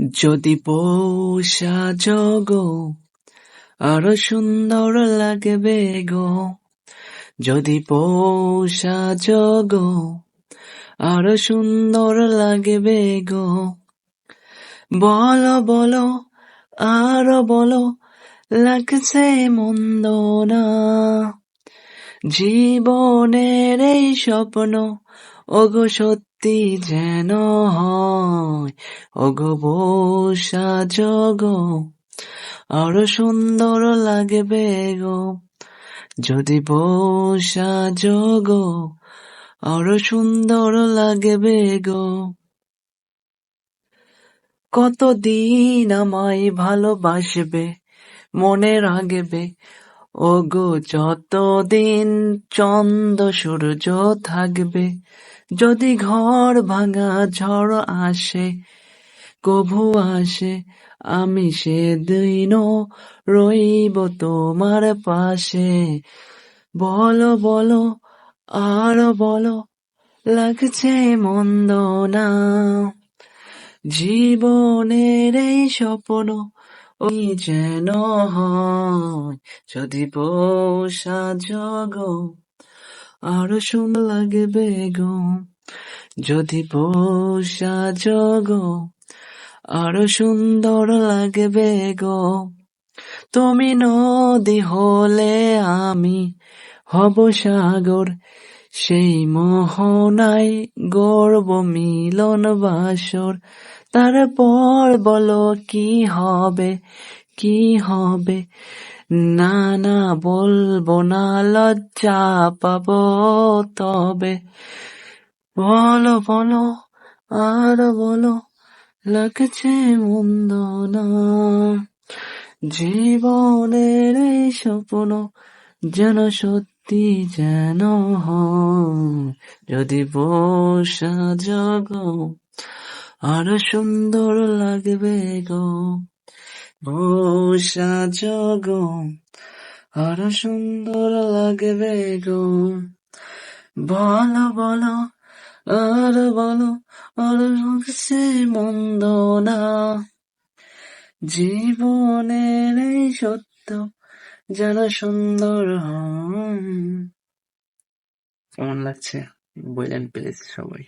যদি পোষা জগো, আরও সুন্দর লাগবে গো। যদি পোষা জগো, আরও সুন্দর লাগবে গো। বলো বলো, আরও বলো, লাগছে মন্দ না। জীবনের এই স্বপ্ন ওগো সত্যি যেন হয়, ওগো বসা জগ, আরও সুন্দর লাগবে গো। যদি বসা জগ, আরও সুন্দর লাগবে গো। কতদিন আমায় ভালোবাসবে, মনে রাখবে ওগো, যতদিন চন্দ্র সূর্য থাকবে, যদি ঘর ভাঙা ঝড় আসে, কভু আসে, আমি সে সেদিনও রইব তোমার পাশে। বলো বলো, আর বলো, লাগছে মন্দ না। জীবনের এই স্বপ্ন ওই যেন হয়। যদি পোষা জগ আরও সুন্দর লাগবে গো। যদি পোষা জগ আরও সুন্দর লাগবে গো। তুমি নদী হলে আমি হব সাগর সেই মোহনায় গর্ব মিলন বাসর। তারপর বলো, কি হবে কি হবে? না না বলব, না লজ্জা পাব তবে। বলো বলো, আর বলো, লাগছে মন্দ না। জীবনের স্বপ্ন যেন সত্যি যেন হয়, যদি বসা জগ, আরও সুন্দর লাগবে গো। বসা জগ, আরও সুন্দর লাগবে গো। বলো বলো, আর বলো, আর লাগছে মন্দ না। জীবনের এই সত্য যেন সুন্দর হন কেমন লাগছে? বললেন প্লিজ সবাই।